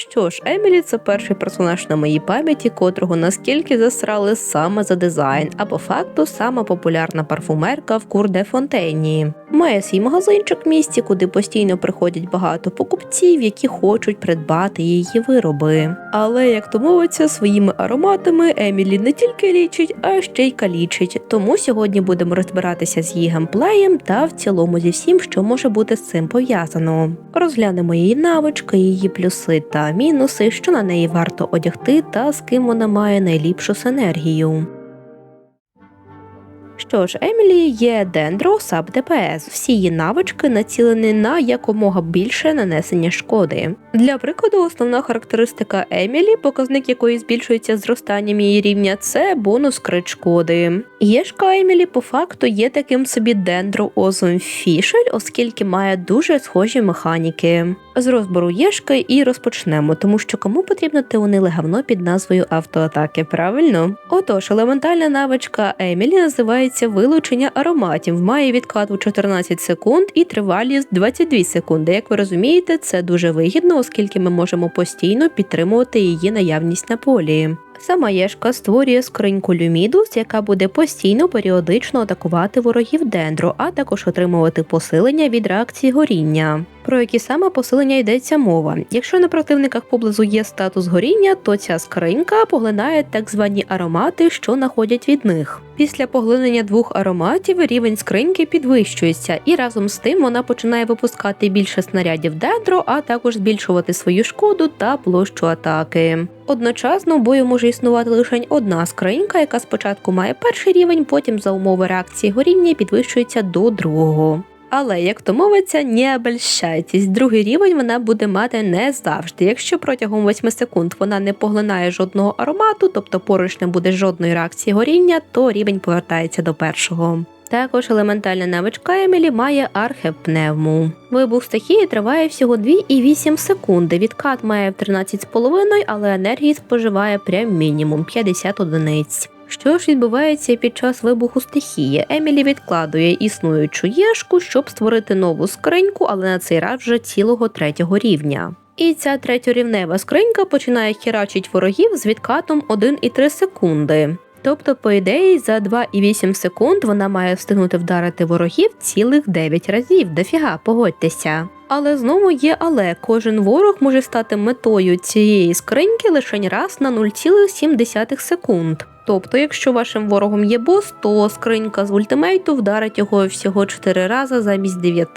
Що ж, Емілі це перший персонаж на моїй пам'яті, котрого наскільки засрали саме за дизайн, а по факту сама популярна парфумерка в Курде Фонтейні. Має свій магазинчик в місті, куди постійно приходять багато покупців, які хочуть придбати її вироби. Але як то мовиться, своїми ароматами Емілі не тільки лічить, а ще й калічить. Тому сьогодні будемо розбиратися з її геймплеєм та в цілому зі всім, що може бути з цим пов'язано. Розглянемо її навички, її плюси та мінуси, що на неї варто одягти, та з ким вона має найліпшу синергію. Що ж, Емілі є Дендро Саб ДПС. Всі її навички націлені на якомога більше нанесення шкоди. Для прикладу, основна характеристика Емілі, показник якої збільшується зростанням її рівня, це бонус крит шкоди. Єшка Емілі по факту є таким собі Дендро Озум Фішель, оскільки має дуже схожі механіки. З розбору Єшки і розпочнемо, тому що кому потрібно теониле гавно під назвою автоатаки, правильно? Отож, елементальна навичка Емілі називається вилучення ароматів, має відкат у 14 секунд і тривалість 22 секунди. Як ви розумієте, це дуже вигідно, оскільки ми можемо постійно підтримувати її наявність на полі. Сама Єшка створює скриньку Люмідус, яка буде постійно періодично атакувати ворогів дендро, а також отримувати посилення від реакції горіння. Про які саме посилення йдеться мова. Якщо на противниках поблизу є статус горіння, то ця скринька поглинає так звані аромати, що находять від них. Після поглинення двох ароматів рівень скриньки підвищується, і разом з тим вона починає випускати більше снарядів дендро, а також збільшувати свою шкоду та площу атаки. Одночасно в бою може існувати лише одна скринька, яка спочатку має перший рівень, потім за умови реакції горіння підвищується до другого. Але як то мовиться, не обольщайтесь, другий рівень вона буде мати не завжди. Якщо протягом 8 секунд вона не поглинає жодного аромату, тобто поруч не буде жодної реакції горіння, то рівень повертається до першого. Також елементальна навичка Емілі має архепневму. Вибух стихії триває всього 2,8 секунди. Відкат має 13,5, але енергії споживає прям мінімум 50 одиниць. Що ж відбувається під час вибуху стихії? Емілі відкладує існуючу єшку, щоб створити нову скриньку, але на цей раз вже цілого третього рівня. І ця третьорівнева скринька починає херачить ворогів з відкатом 1,3 секунди. Тобто, по ідеї, за 2,8 секунд вона має встигнути вдарити ворогів цілих 9 разів. Дофіга, погодьтеся. Але знову є але кожен ворог може стати метою цієї скриньки лише раз на 0,7 секунд. Тобто, якщо вашим ворогом є бос, то скринька з ультимейту вдарить його всього 4 рази замість 9.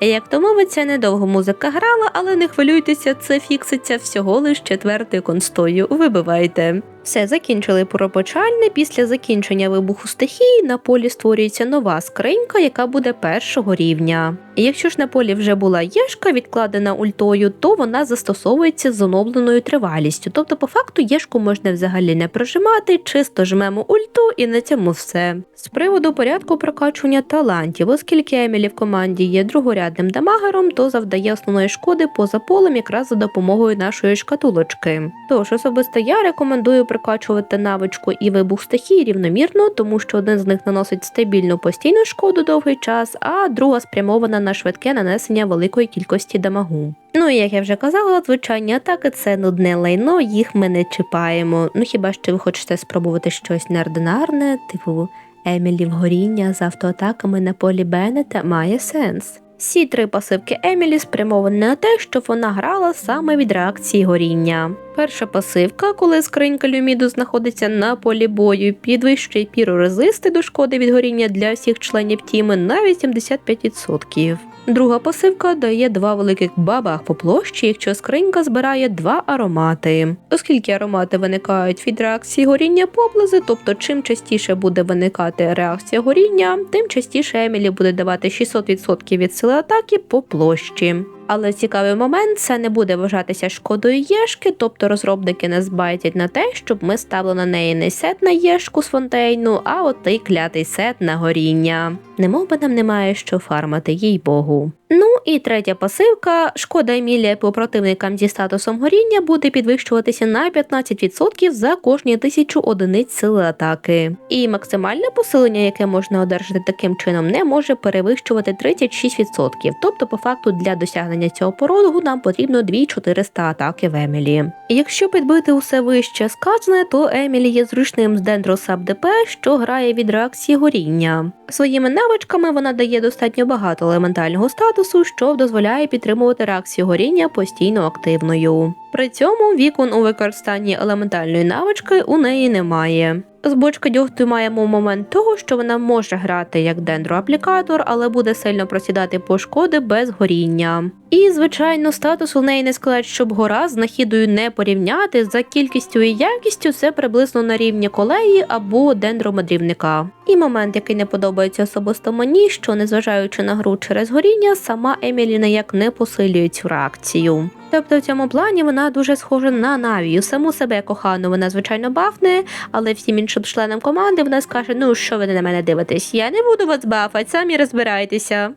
Як то мовиться, недовго музика грала, але не хвилюйтеся, це фікситься всього лиш четвертою констою. Вибивайте. Все закінчили пропочальне. Після закінчення вибуху стихії на полі створюється нова скринька, яка буде першого рівня. Якщо ж на полі вже була єшка, відкладена ультою, то вона застосовується з оновленою тривалістю. Тобто, по факту, єшку можна взагалі не прожимати, чисто жмемо ульту і на цьому все. З приводу порядку прокачування талантів, оскільки Емілі в команді є другорядним дамагером, то завдає основної шкоди поза полем якраз за допомогою нашої шкатулочки. Тож особисто я рекомендую прокачувати навичку і вибух стихії рівномірно, тому що один з них наносить стабільну постійну шкоду довгий час, а друга спрямована на швидке нанесення великої кількості дамагу. Ну і як я вже казала, звичайні атаки це нудне лайно, їх ми не чіпаємо. Ну хіба що ви хочете спробувати щось неординарне, типу Емілі в горіння з автоатаками на полі Беннета має сенс. Всі три пасивки Емілі спрямовані на те, щоб вона грала саме від реакції горіння. Перша пасивка, коли скринька люміду знаходиться на полі бою, підвищує пірорезисти до шкоди від горіння для всіх членів тіми на 85%. Друга пасивка дає два великих бабах по площі, якщо скринька збирає два аромати. Оскільки аромати виникають від реакції горіння поблизу, тобто чим частіше буде виникати реакція горіння, тим частіше Емілі буде давати 600% від сили атаки по площі. Але цікавий момент це не буде вважатися шкодою єшки, тобто розробники не збайтять на те, щоб ми ставили на неї не сет на єшку з фонтейну, а отий клятий сет на горіння. Немов би нам немає що фармати, їй богу. Ну і третя пасивка. Шкода Емілія по противникам зі статусом горіння буде підвищуватися на 15% за кожні тисячу одиниць сили атаки. І максимальне посилення, яке можна одержати таким чином, не може перевищувати 36%. Тобто, по факту, для досягнення цього порогу нам потрібно 2400 атаки в Емілі. Якщо підбити усе вище сказане, то Емілі є зручним з Дендросаб ДП, що грає від реакції горіння. Своїми навичками вона дає достатньо багато елементального статусу, що дозволяє підтримувати реакцію горіння постійно активною. При цьому вікон у використанні елементальної навички у неї немає. З бочки дьогту маємо момент того, що вона може грати як дендроаплікатор, але буде сильно просідати по шкоди без горіння. І, звичайно, статус у неї не сказати, щоб гора з нахідою не порівняти за кількістю і якістю це приблизно на рівні колеї або дендромадрівника. І момент, який не подобається особисто мені, що незважаючи на гру через горіння, сама Емілі ніяк не посилює цю реакцію. Тобто в цьому плані вона дуже схожа на Навію. Саму себе кохану вона звичайно бафне, але всім іншим членам команди вона скаже: ну що ви на мене дивитесь? Я не буду вас бафати, самі розбирайтеся.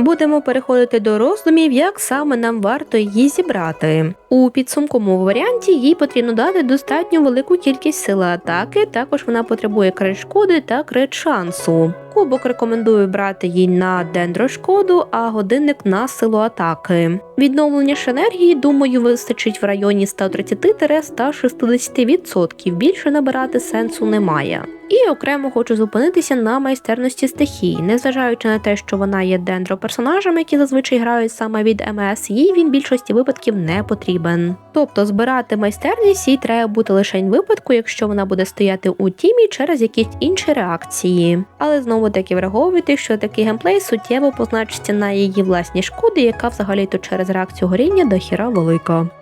Будемо переходити до роздумів, як саме нам варто її зібрати. У підсумковому варіанті їй потрібно дати достатньо велику кількість сили атаки, також вона потребує крит та крит шансу. Кубок рекомендую брати їй на дендрошкоду, а годинник на силу атаки. Відновлення ж енергії, думаю, вистачить в районі 130-160%. Більше набирати сенсу немає. І окремо хочу зупинитися на майстерності стихій, незважаючи на те, що вона є дендроперсонажем, які зазвичай грають саме від МС, їй він в більшості випадків не потрібен. Тобто збирати майстерність їй треба бути лише випадку, якщо вона буде стояти у тімі через якісь інші реакції. Але знову таки враховуйте, що такий геймплей суттєво позначиться на її власній шкоді, яка взагалі то через реакцію горіння до хіра велика.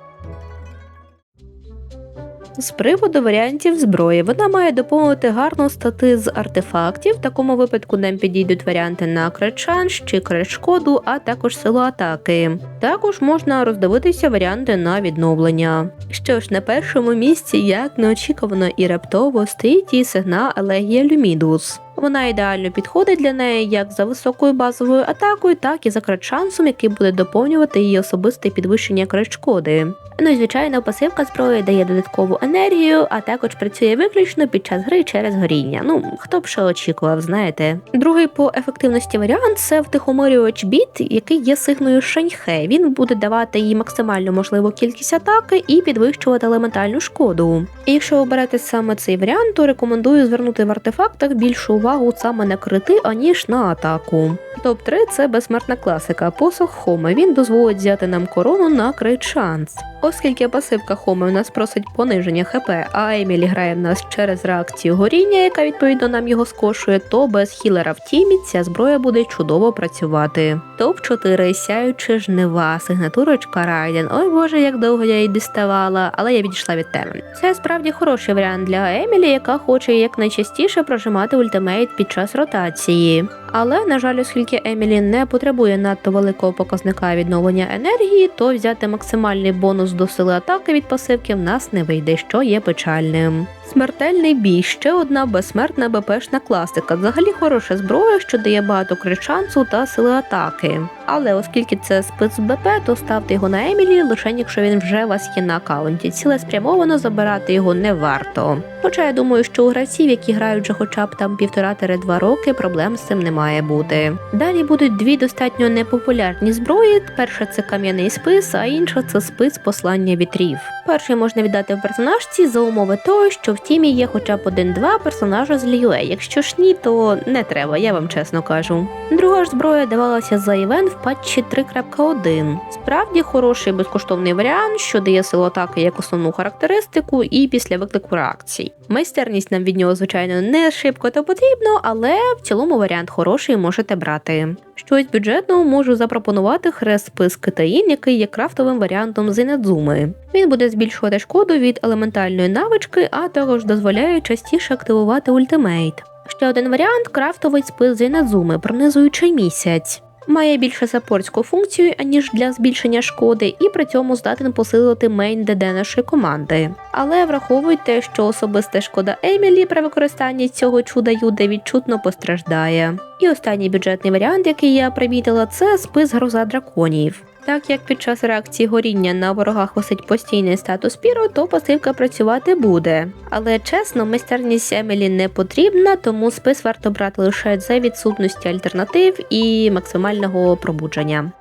З приводу варіантів зброї, вона має доповнити гарно стати з артефактів. В такому випадку нам підійдуть варіанти на кречанш чи кречшкоду, а також силу атаки. Також можна роздивитися варіанти на відновлення. Що ж, на першому місці, як неочікувано і раптово, стоїть і сигна Елегія Люмідус. Вона ідеально підходить для неї як за високою базовою атакою, так і за крат-шансом, який буде доповнювати її особисте підвищення крат-шкоди. Ну і звичайно, пасивка зброї дає додаткову енергію, а також працює виключно під час гри через горіння. Ну хто б що очікував, знаєте. Другий по ефективності варіант це втихомирювач біт, який є сигною Шаньхе. Він буде давати їй максимальну можливу кількість атаки і підвищувати елементальну шкоду. І якщо оберете саме цей варіант, то рекомендую звернути в артефактах більшу увагу саме на крити, аніж на атаку. Топ 3 це безсмертна класика. Посох Хоми. Він дозволить взяти нам корону на крит шанс. Оскільки пасивка Хоми в нас просить пониження ХП, а Емілі грає в нас через реакцію горіння, яка відповідно нам його скошує, то без хілера в тімі ця зброя буде чудово працювати. Топ 4 сяючи жнива, сигнатурочка Райден. Ой боже, як довго я її діставала, але я відійшла від теми. Це справді хороший варіант для Емілі, яка хоче якнайчастіше прожимати ультимейт під час ротації. Але, на жаль, оскільки Емілі не потребує надто великого показника відновлення енергії, то взяти максимальний бонус до сили атаки від пасивки в нас не вийде, що є печальним. Смертельний бій ще одна безсмертна БПшна класика. Взагалі хороша зброя, що дає багато кричанцу та сили атаки. Але оскільки це спец БП, то ставте його на Емілі, лише якщо він вже у вас є на аккаунті. Цілеспрямовано забирати його не варто. Хоча я думаю, що у гравців, які грають вже хоча б там півтора-два роки, проблем з цим не має бути. Далі будуть дві достатньо непопулярні зброї. Перша це кам'яний спис, а інша це спис послання вітрів. Перший можна віддати в персонажці за умови того, що в тімі є хоча б один-два персонажа з Ліюе. Якщо ж ні, то не треба, я вам чесно кажу. Друга ж зброя давалася за івент в патчі 3.1. Справді хороший безкоштовний варіант, що дає силу атаки як основну характеристику і після виклику реакцій. Майстерність нам від нього, звичайно, не шибко то потрібно, але в цілому варіант хороший можете брати. Щось бюджетного можу запропонувати хрест спис Китаїн, який є крафтовим варіантом Зінедзуми. Він буде збільшувати шкоду від елементальної навички, а також дозволяє частіше активувати ультимейт. Ще один варіант крафтовий спис Зінедзуми, пронизуючий місяць. Має більше саппортську функцію, аніж для збільшення шкоди, і при цьому здатен посилити мейн ДД нашої команди. Але враховуйте, що особиста шкода Емілі при використанні цього чуда Юде відчутно постраждає. І останній бюджетний варіант, який я примітила, це спис гроза драконів. Так як під час реакції горіння на ворогах висить постійний статус піру, то пасивка працювати буде. Але чесно, майстерність Емілі не потрібна, тому спис варто брати лише за відсутності альтернатив і максимального пробудження.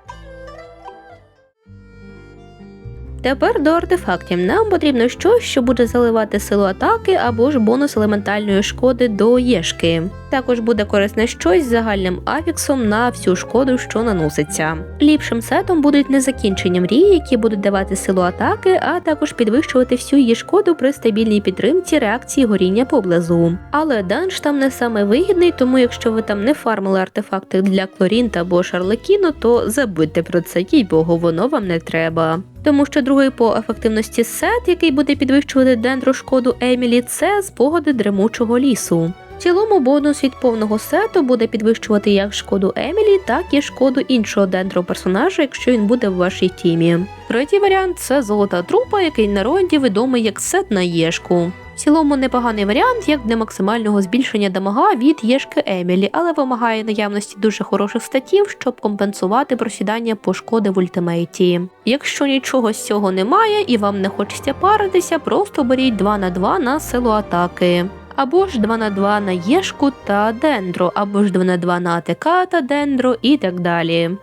Тепер до артефактів. Нам потрібно щось, що буде заливати силу атаки або ж бонус елементальної шкоди до єшки. Також буде корисне щось з загальним афіксом на всю шкоду, що наноситься. Ліпшим сетом будуть незакінчені мрії, які будуть давати силу атаки, а також підвищувати всю її шкоду при стабільній підтримці реакції горіння поблизу. Але данж там не саме вигідний, тому якщо ви там не фармили артефакти для Клорінта або Шарлекіну, то забудьте про це, їй богу, воно вам не треба. Тому що другий по ефективності сет, який буде підвищувати дендрошкоду Емілі, це спогади дремучого лісу. В цілому бонус від повного сету буде підвищувати як шкоду Емілі, так і шкоду іншого дендро персонажа, якщо він буде в вашій тімі. Третій варіант це золота трупа, який на ронді відомий як сет на єшку. Цілому непоганий варіант як для максимального збільшення дамага від єшки Емілі, але вимагає наявності дуже хороших статів, щоб компенсувати просідання пошкоди в ультимейті. Якщо нічого з цього немає і вам не хочеться паритися, просто беріть 2 на 2 на силу атаки. Або ж 2 на 2 на єшку та дендро, або ж 2 на 2 на АТК та дендро і так далі.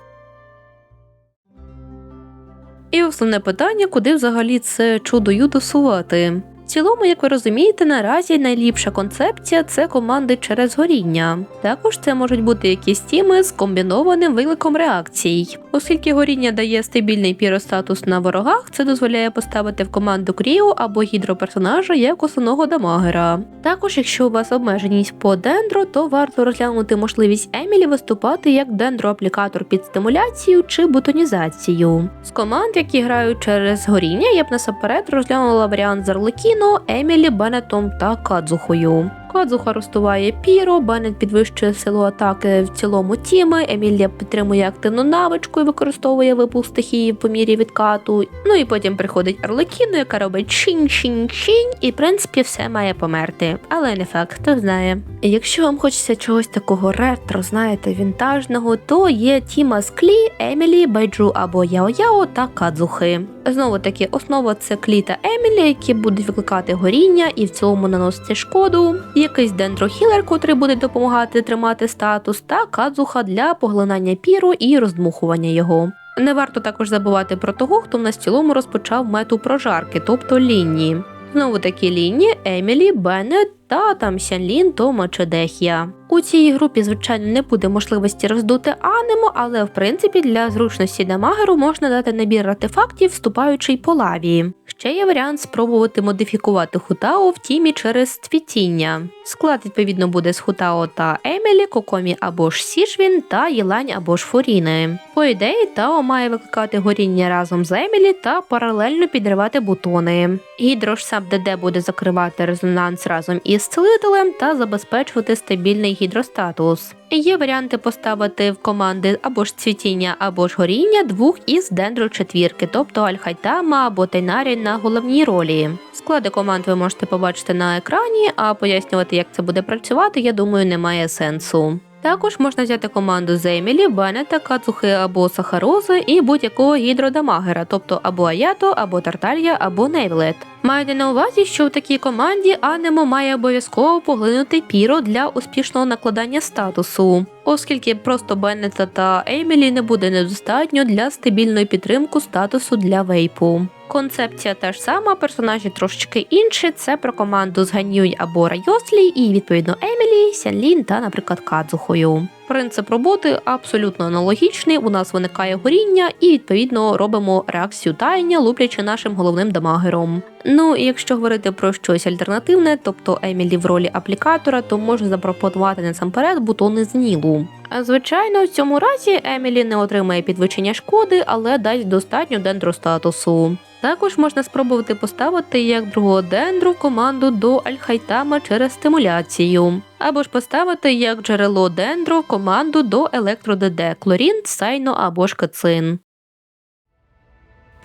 І основне питання, куди взагалі це чудо досувати. В цілому, як ви розумієте, наразі найліпша концепція це команди через горіння. Також це можуть бути якісь тіми з комбінованим викликом реакцій. Оскільки горіння дає стабільний піростатус на ворогах, це дозволяє поставити в команду кріо або гідроперсонажа як основного дамагера. Також, якщо у вас обмеженість по дендро, то варто розглянути можливість Емілі виступати як дендроаплікатор під стимуляцію чи бутонізацію. З команд, які грають через горіння, я б насамперед розглянула варіант з Арлекіно, Емілі, Беннетом та Кадзухою. Кадзуха розтуває піро, Беннет підвищує силу атаки в цілому тіми, Емілія підтримує активну навичку і використовує випуск стихії по мірі відкату. Ну і потім приходить Арлекіно, яка робить чинь-чинь-чинь, і в принципі все має померти. Але не факт, хто знає. Якщо вам хочеться чогось такого ретро, знаєте, вінтажного, то є тіма з Клі, Емілі, Байджу або Яо-Яо та Кадзухи. Знову таки, основа це Клі та Емілі, які будуть викликати горіння і в цілому наносити шкоду. Якийсь дендрохілер, котрий буде допомагати тримати статус, та кадзуха для поглинання піру і роздмухування його. Не варто також забувати про того, хто в нас в цілому розпочав мету прожарки, тобто лінії. Знову такі лінії Емілі, Беннет та там Сянлін, Тома чи Дехія. У цій групі, звичайно, не буде можливості роздути анемо, але в принципі для зручності дамагеру можна дати набір артефактів, вступаючий по лаві. Ще є варіант спробувати модифікувати Хутао в тімі через цвітіння. Склад відповідно буде з Хутао та Емілі, Кокомі або ж Сішвін та Єлань або ж Форіни. По ідеї, Тао має викликати горіння разом з Емілі та паралельно підривати бутони. Гідрош сам ДД буде закривати резонанс разом із цілителем та забезпечувати стабільний гідростатус. Є варіанти поставити в команди або ж цвітіння, або ж горіння двох із дендро четвірки, тобто Альхайтама або Тайнарі на головній ролі. Склади команд ви можете побачити на екрані, а пояснювати, як це буде працювати, я думаю, немає сенсу. Також можна взяти команду з Емілі, Беннета, Кацухи або Сахарози і будь-якого гідродамагера, тобто або Аято, або Тарталья, або Нейвлет. Майте на увазі, що в такій команді Анемо має обов'язково поглинути піро для успішного накладання статусу, оскільки просто Беннета та Емілі не буде недостатньо для стабільної підтримки статусу для вейпу. Концепція та ж сама, персонажі трошечки інші. Це про команду з Ганюй або Райослі, і відповідно Емілі, Сянлін та, наприклад, Кадзухою. Принцип роботи абсолютно аналогічний. У нас виникає горіння, і відповідно робимо реакцію таяння, луплячи нашим головним дамагером. Ну і якщо говорити про щось альтернативне, тобто Емілі в ролі аплікатора, то можна запропонувати насамперед бутони з Нілу. А звичайно, в цьому разі Емілі не отримає підвищення шкоди, але дасть достатньо дендростатусу. Також можна спробувати поставити як другого дендру в команду до Альхайтама через стимуляцію. або ж поставити як джерело дендру в команду до електро-ДД Клорін, Сайно або ж Кацин.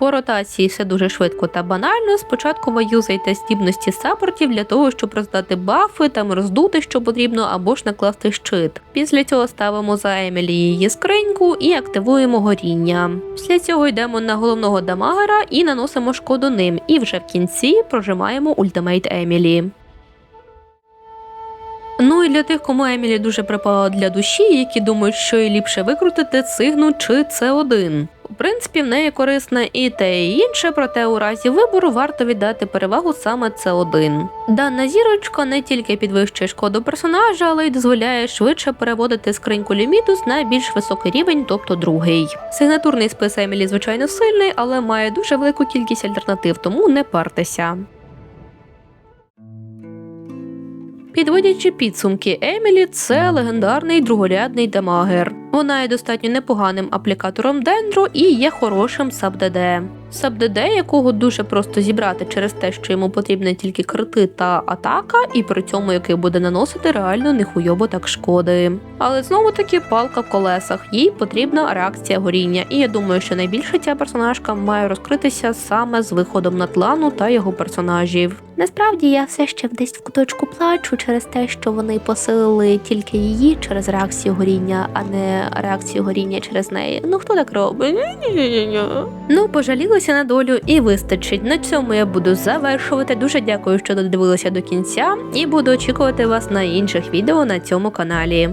По ротації все дуже швидко та банально. Спочатку ви юзаєте здібності саппортів для того, щоб роздати бафи, там роздути, що потрібно, або ж накласти щит. Після цього ставимо за Емілі її скриньку і активуємо горіння. Після цього йдемо на головного дамагера і наносимо шкоду ним. І вже в кінці прожимаємо ультимейт Емілі. Ну і для тих, кому Емілі дуже припала для душі, які думають, що їй ліпше викрутити цигну чи С1. В принципі, в неї корисне і те, і інше, проте у разі вибору варто віддати перевагу саме С1. Дана зірочка не тільки підвищує шкоду персонажа, але й дозволяє швидше переводити скриньку лімітус на більш високий рівень, тобто другий. Сигнатурний спис Емілі, звичайно, сильний, але має дуже велику кількість альтернатив, тому не партеся. Підводячи підсумки, Емілі це легендарний другорядний демагер. Вона є достатньо непоганим аплікатором дендро і є хорошим саб-ДД. Саб-ДД, якого дуже просто зібрати через те, що йому потрібні тільки крити та атака, і при цьому який буде наносити реально нехуйово так шкоди. Але знову таки палка в колесах, їй потрібна реакція горіння, і я думаю, що найбільше ця персонажка має розкритися саме з виходом на тлану та його персонажів. Насправді я все ще десь в куточку плачу через те, що вони посилили тільки її через реакцію горіння, а не реакцію горіння через неї. Ну хто так робить? Ну, пожалілася на долю і вистачить. На цьому я буду завершувати. Дуже дякую, що додивилися до кінця, і буду очікувати вас на інших відео на цьому каналі.